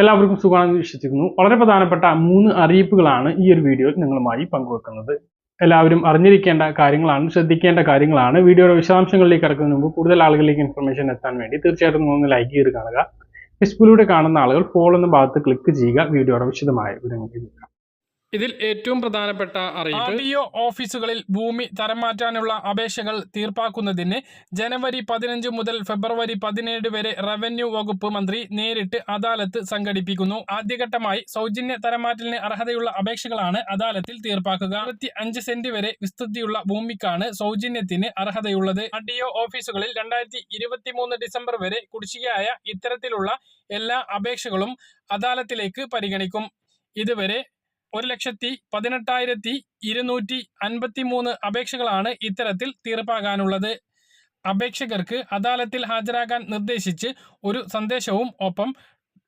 എല്ലാവർക്കും സുഖമാണെന്ന് വിശ്വസിക്കുന്നു. വളരെ പ്രധാനപ്പെട്ട മൂന്ന് അറിയിപ്പുകളാണ് ഈ ഒരു വീഡിയോയിൽ നിങ്ങളുമായി പങ്കുവെക്കുന്നത്. എല്ലാവരും അറിഞ്ഞിരിക്കേണ്ട കാര്യങ്ങളാണ് ശ്രദ്ധിക്കേണ്ട കാര്യങ്ങളാണ്. വീഡിയോയുടെ വിശദാംശങ്ങളിലേക്ക് കിടക്കുന്നതിന് മുമ്പ് കൂടുതൽ ആളുകളിലേക്ക് ഇൻഫർമേഷൻ എത്താൻ വേണ്ടി തീർച്ചയായിട്ടും ഒന്ന് ലൈക്ക് ചെയ്ത് കാണുക. ഫേസ്ബുക്കിലൂടെ കാണുന്ന ആളുകൾ ഫോളോ എന്ന ഭാഗത്ത് ക്ലിക്ക് ചെയ്യുക. വീഡിയോയുടെ വിശദമായ വിവരങ്ങൾ നോക്കാം ഇതിൽ ഏറ്റവും പ്രധാനപ്പെട്ട അറിയിപ്പ് ഓഫീസുകളിൽ ഭൂമി തരം മാറ്റാനുള്ള അപേക്ഷകൾ തീർപ്പാക്കുന്നതിന് ജനുവരി പതിനഞ്ച് മുതൽ ഫെബ്രുവരി പതിനേഴ് വരെ റവന്യൂ വകുപ്പ് മന്ത്രി നേരിട്ട് അദാലത്ത് സംഘടിപ്പിക്കുന്നു. ആദ്യഘട്ടമായി സൗജന്യ തരംമാറ്റലിന് അർഹതയുള്ള അപേക്ഷകളാണ് അദാലത്തിൽ തീർപ്പാക്കുക. അറുപത്തി അഞ്ച് സെന്റ് വരെ വിസ്തൃതിയുള്ള ഭൂമിക്കാണ് സൗജന്യത്തിന് അർഹതയുള്ളത്. ആർ ഓഫീസുകളിൽ രണ്ടായിരത്തി ഇരുപത്തി മൂന്ന് ഡിസംബർ വരെ കുടിശ്ശികയായ ഇത്തരത്തിലുള്ള എല്ലാ അപേക്ഷകളും അദാലത്തിലേക്ക് പരിഗണിക്കും. ഇതുവരെ ഒരു ലക്ഷത്തി പതിനെട്ടായിരത്തി ഇരുന്നൂറ്റി അൻപത്തി മൂന്ന് അപേക്ഷകളാണ് ഇത്തരത്തിൽ തീർപ്പാകാനുള്ളത്. അപേക്ഷകർക്ക് അദാലത്തിൽ ഹാജരാകാൻ നിർദ്ദേശിച്ച് ഒരു സന്ദേശവും ഒപ്പം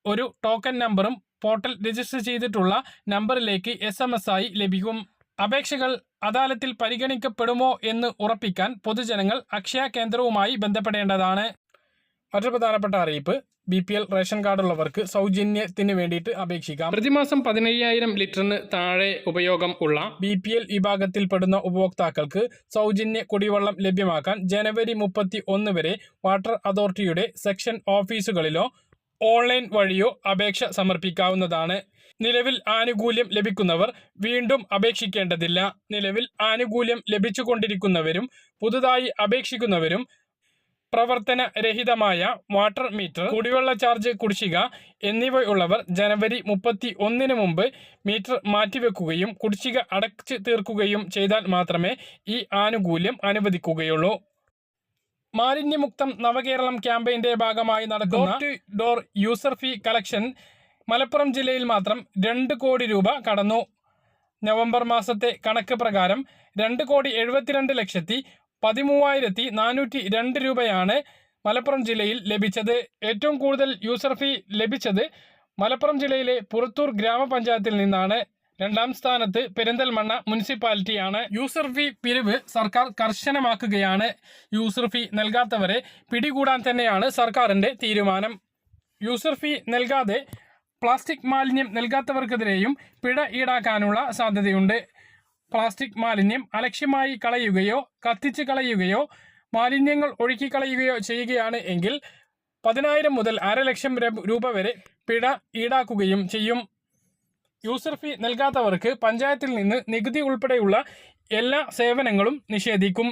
ഒരു ടോക്കൺ നമ്പറും പോർട്ടൽ രജിസ്റ്റർ ചെയ്തിട്ടുള്ള നമ്പറിലേക്ക് എസ് എം എസ് ആയി ലഭിക്കും. അപേക്ഷകൾ അദാലത്തിൽ പരിഗണിക്കപ്പെടുമോ എന്ന് ഉറപ്പിക്കാൻ പൊതുജനങ്ങൾ അക്ഷയ കേന്ദ്രവുമായി ബന്ധപ്പെടേണ്ടതാണ്. മറ്റൊരു പ്രധാനപ്പെട്ട അറിയിപ്പ് ബി പി എൽ റേഷൻ കാർഡുള്ളവർക്ക് സൗജന്യത്തിന് വേണ്ടിയിട്ട് അപേക്ഷിക്കാം. പ്രതിമാസം പതിനയ്യായിരം ലിറ്ററിന് താഴെ ഉപയോഗം ഉള്ള ബി പി എൽ വിഭാഗത്തിൽപ്പെടുന്ന ഉപഭോക്താക്കൾക്ക് സൗജന്യ കുടിവെള്ളം ലഭ്യമാക്കാൻ ജനുവരി മുപ്പത്തി ഒന്ന് വരെ വാട്ടർ അതോറിറ്റിയുടെ സെക്ഷൻ ഓഫീസുകളിലോ ഓൺലൈൻ വഴിയോ അപേക്ഷ സമർപ്പിക്കാവുന്നതാണ്. നിലവിൽ ആനുകൂല്യം ലഭിക്കുന്നവർ വീണ്ടും അപേക്ഷിക്കേണ്ടതില്ല. നിലവിൽ ആനുകൂല്യം ലഭിച്ചുകൊണ്ടിരിക്കുന്നവരും പുതുതായി അപേക്ഷിക്കുന്നവരും പ്രവർത്തന രഹിതമായ വാട്ടർ മീറ്റർ കുടിവെള്ള ചാർജ് കുടിശ്ശിക എന്നിവയുള്ളവർ ജനുവരി മുപ്പത്തി ഒന്നിന് മുമ്പ് മീറ്റർ മാറ്റിവെക്കുകയും കുടിശ്ശിക അടച്ചു തീർക്കുകയും ചെയ്താൽ മാത്രമേ ഈ ആനുകൂല്യം അനുവദിക്കുകയുള്ളൂ. മാലിന്യമുക്തം നവകേരളം ക്യാമ്പയിന്റെ ഭാഗമായി നടക്കുന്ന door user fee collection Malappuram ജില്ലയിൽ മാത്രം രണ്ട് കോടി രൂപ കടന്നു. നവംബർ മാസത്തെ കണക്ക് പ്രകാരം രണ്ട് കോടി എഴുപത്തിരണ്ട് ലക്ഷത്തി പതിമൂവായിരത്തി നാനൂറ്റി രണ്ട് രൂപയാണ് മലപ്പുറം ജില്ലയിൽ ലഭിച്ചത്. ഏറ്റവും കൂടുതൽ യൂസർ ഫീ ലഭിച്ചത് മലപ്പുറം ജില്ലയിലെ പുറത്തൂർ ഗ്രാമപഞ്ചായത്തിൽ നിന്നാണ്. രണ്ടാം സ്ഥാനത്ത് പെരിന്തൽമണ്ണ മുനിസിപ്പാലിറ്റിയാണ്. യൂസർ ഫീ പിരിവ് സർക്കാർ കർശനമാക്കുകയാണ്. യൂസർ ഫീ നൽകാത്തവരെ പിടികൂടാൻ തന്നെയാണ് സർക്കാരിന്റെ തീരുമാനം. യൂസർ ഫീ നൽകാതെ പ്ലാസ്റ്റിക് മാലിന്യം നൽകാത്തവർക്കെതിരെയും പിഴ ഈടാക്കാനുള്ള സാധ്യതയുണ്ട്. പ്ലാസ്റ്റിക് മാലിന്യം അലക്ഷ്യമായി കളയുകയോ കത്തിച്ച് കളയുകയോ മാലിന്യങ്ങൾ ഒഴുക്കിക്കളയുകയോ ചെയ്യുകയാണ് എങ്കിൽ പതിനായിരം മുതൽ അര ലക്ഷം രൂപ വരെ പിഴ ഈടാക്കുകയും ചെയ്യും. യൂസർ ഫീ നൽകാത്തവർക്ക് പഞ്ചായത്തിൽ നിന്ന് നികുതി ഉൾപ്പെടെയുള്ള എല്ലാ സേവനങ്ങളും നിഷേധിക്കും.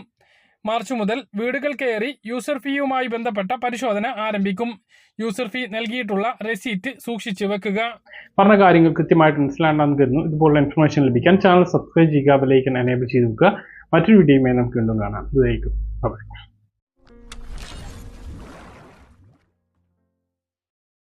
മാർച്ച് മുതൽ വീടുകൾ കയറി യൂസർ ഫീയുമായി ബന്ധപ്പെട്ട പരിശോധന ആരംഭിക്കും. യൂസർ ഫീ നൽകിയിട്ടുള്ള റെസീറ്റ് സൂക്ഷിച്ചു വെക്കുക. പറഞ്ഞ കാര്യങ്ങൾ കൃത്യമായിട്ട് മനസ്സിലാണെന്ന് കരുതുന്നു. ഇതുപോലുള്ള ഇൻഫർമേഷൻ ലഭിക്കാൻ ചാനൽ സബ്സ്ക്രൈബ് ചെയ്യുക ബെലൈക്കൻ എനേബിൾ ചെയ്ത് വെക്കുക. മറ്റൊരു വീഡിയോയുമായി നമുക്ക് വീണ്ടും കാണാം. ഇതായിരിക്കും.